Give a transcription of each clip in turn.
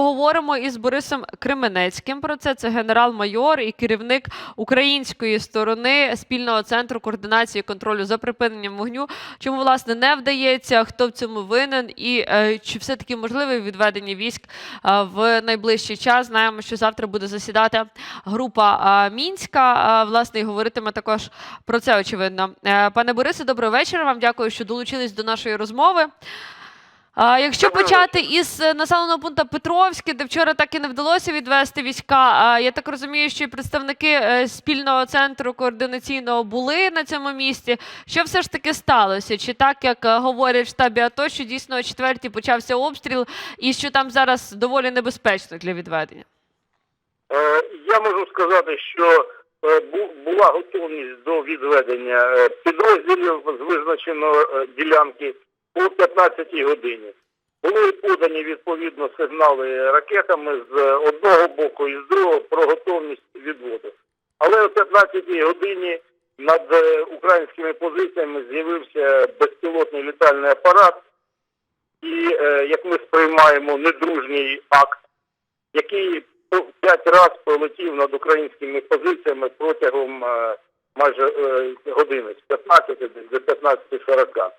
поговоримо із Борисом Кременецьким про це. Це генерал-майор і керівник української сторони спільного центру координації контролю за припиненням вогню. Чому власне не вдається? Хто в цьому винен? І е, чи все таки можливе відведення військ е, в найближчий час? Знаємо, що завтра буде засідати група е, мінська. власне, і говоритиме також про це. Очевидно, пане Борисе, добрий вечір. Вам дякую, що долучились до нашої розмови. А якщо почати із е, населеного пункту Петровське, де вчора так і не вдалося відвести війська, а я так розумію, що і представники е, спільного центру координаційного були на цьому місці. Що все ж таки сталося? Чи так як е, говорять в штабі АТО, що дійсно о четвертій почався обстріл, і що там зараз доволі небезпечно для відведення? Я можу сказати, що була готовність до відведення підрозділів з визначеної ділянки о 15-й годині. Були подані відповідно сигнали ракетами з одного боку і з другого про готовність відводу. Але о 15-й годині над е, українськими позиціями з'явився безпілотний літальний апарат, і, е, як ми сприймаємо, недружній акт, який п'ять разів пролетів над українськими позиціями протягом е, майже години з 15 до 15.40.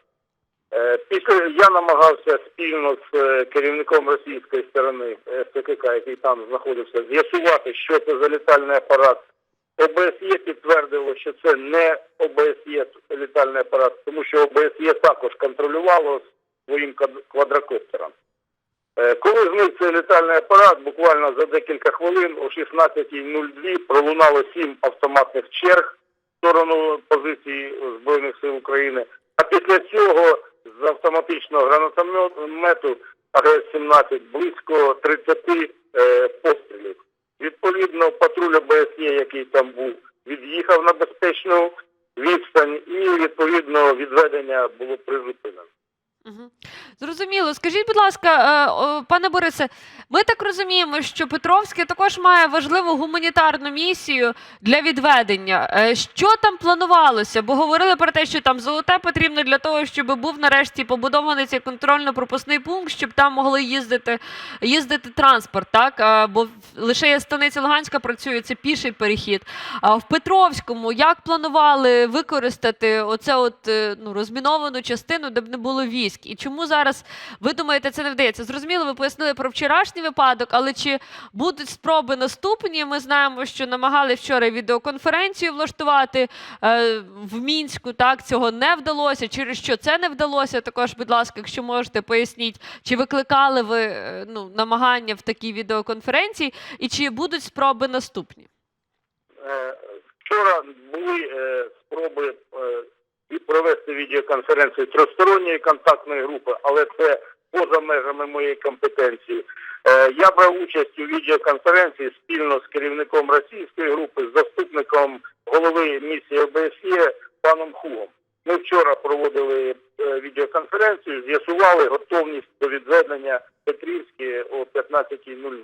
Е, Після я намагався спільно з е, керівником російської сторони е, СПКК, який там знаходився, з'ясувати, що це за літальний апарат. ОБСЄ підтвердило, що це не ОБСЄ літальний апарат, тому що ОБСЄ також контролювало своїм квадрокоптером. Коли зник цей літальний апарат, буквально за декілька хвилин о 16.02 пролунало сім автоматних черг в сторону позиції Збройних сил України. А після цього з автоматичного гранатомету АГС-17 близько 30 е, пострілів. Відповідно, патруль ОБСЄ, який там був, від'їхав на безпечну відстань, і відповідно відведення було призупинено. Зрозуміло. Скажіть, будь ласка, е, пане Борисе, ми так розуміємо, що Петровське також має важливу гуманітарну місію для відведення. Е, Що там планувалося? Бо говорили про те, що там золоте потрібно для того, щоб був нарешті побудований цей контрольно-пропускний пункт, щоб там могли їздити, їздити транспорт, так? Е, Бо лише є станиця Луганська працює, це піший перехід. А в Петровському як планували використати оце от ну, розміновану частину, де б не було військ? І чому зараз ви думаєте, це не вдається? Зрозуміло, ви пояснили про вчорашній випадок, але чи будуть спроби наступні? Ми знаємо, що намагали вчора відеоконференцію влаштувати е, в мінську. Так цього не вдалося. Через що це не вдалося? Також, будь ласка, якщо можете, поясніть, чи викликали ви е, ну, намагання в такій відеоконференції, і чи будуть спроби наступні? Е, Вчора були е, спроби і провести відеоконференцію тристоронньої контактної групи, але це поза межами моєї компетенції. Е, Я брав участь у відеоконференції спільно з керівником російської групи, з заступником голови місії ОБСЄ паном Хугом. Ми вчора проводили е, відеоконференцію, з'ясували готовність до відведення Петрівської о 15.00.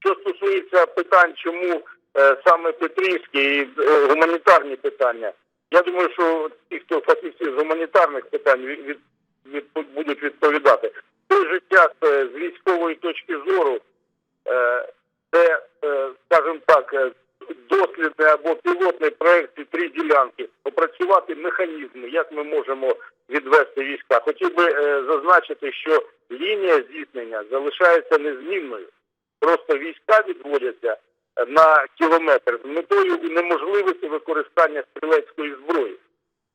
Що стосується питань, чому е, саме Петрівські і гуманітарні питання, я думаю, що ті, хто фахівці з гуманітарних питань від, від, від- будуть відповідати. Той же час з військової точки зору, е, це, е, скажімо так, е, дослідний або пілотний проект ці три ділянки, опрацювати механізми, як ми можемо відвести війська. Хотів би зазначити, що лінія зіткнення залишається незмінною. Просто війська відводяться на кілометр з метою унеможливити використання стрілецької зброї.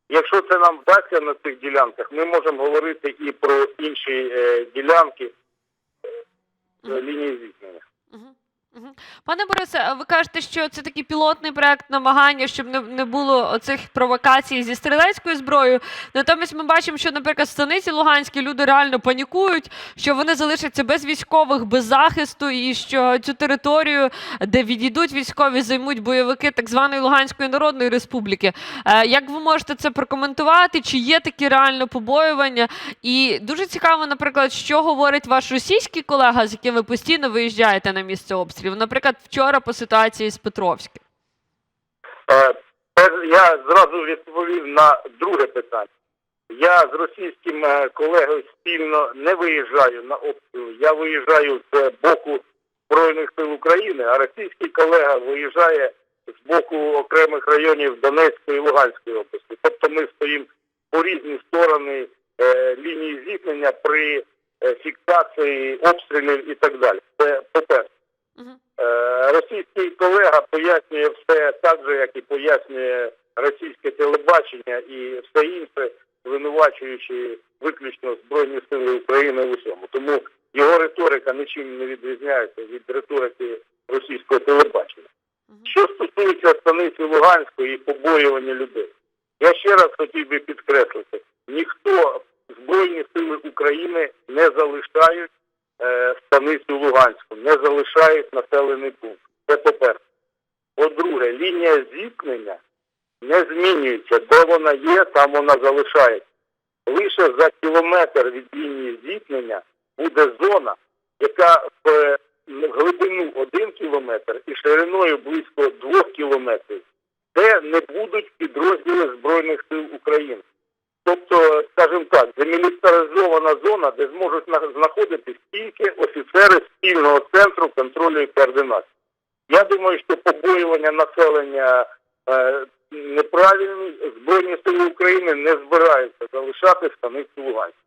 Якщо це нам вдасться на цих ділянках, ми можемо говорити і про інші е, ділянки е, лінії зіткнення. Пане Борисе, ви кажете, що це такий пілотний проект намагання, щоб не, не було оцих провокацій зі стрілецькою зброєю. Натомість ми бачимо, що, наприклад, в станиці Луганській люди реально панікують, що вони залишаться без військових, без захисту, і що цю територію, де відійдуть військові, займуть бойовики так званої Луганської Народної Республіки. Е, Як ви можете це прокоментувати? Чи є такі реально побоювання? І дуже цікаво, наприклад, що говорить ваш російський колега, з яким ви постійно виїжджаєте на місце обстрілів. Наприклад, вчора по ситуації з Петровським. Е, Я зразу відповів на друге питання. Я з російським е, колегою спільно не виїжджаю на обстріл. Я виїжджаю з боку Збройних сил України, а російський колега виїжджає з боку окремих районів Донецької і Луганської області. Тобто ми стоїмо по різні сторони е, лінії зіткнення при фіксації обстрілів і так далі. Це по-перше. Мгм. Е, Російський колега пояснює все так же, як і пояснює російське телебачення і все інше, звинувачуючи виключно Збройні Сили України в усьому. Тому його риторика нічим не відрізняється від риторики російського телебачення. Що стосується станиці Луганської і побоювання людей, я ще раз хотів би підкреслити, ніхто Збройні Сили України не залишають станицю Луганську, не залишають населений пункт. Це по-перше. По-друге, лінія зіткнення не змінюється. Де вона є, там вона залишається. Лише за кілометр від лінії зіткнення буде зона, яка в е, глибину 1 кілометр і шириною близько 2 кілометрів, де не будуть підрозділи Збройних сил України. Тобто, скажімо так, демілітаризована зона, де зможуть знаходитись тільки офіцери спільного центру контролю і координації. Я думаю, що побоювання населення е, неправильні. Збройні сили України не збираються залишати станицю Луганську.